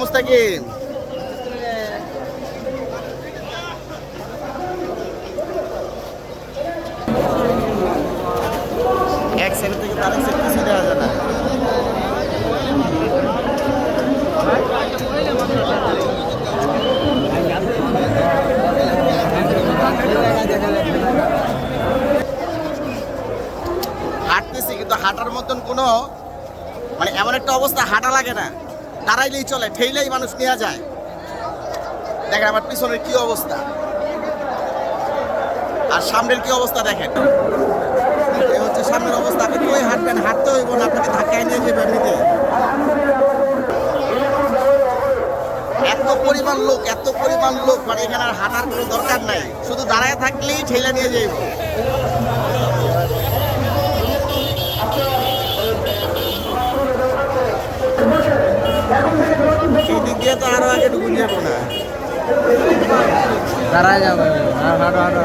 মুস্তাকিম। এক সেকেন্ড থেকে তার এক সেকেন্ড যায় না। হাঁটতেছি, কিন্তু হাঁটার মতন কোনো মানে এমন একটা অবস্থা হাঁটা লাগে না। দাঁড়াইলেই চলে, ঠেইলেই মানুষ নেওয়া যায়। দেখেন আমার পিছনের কি অবস্থা। আর সামনের কি অবস্থা দেখেন। এই হচ্ছে সামনের অবস্থা, আপনি কই হাঁটবেন? হাঁটতে হইব না, আপনাকে ধাক্কায় নিয়ে যাবে এমনিতে। এত পরিমাণ লোক, এত পরিমাণ লোক মানে এখানে আর হাঁটার কোনো দরকার নাই। শুধু দাঁড়ায় থাকলেই ঠেলে নিয়ে যাইব। এই দিক দিয়ে তো আরও আগে ঢুকুন যাব না। দাঁড়ায় যাবে হাঁটো হাঁটো হাঁটো।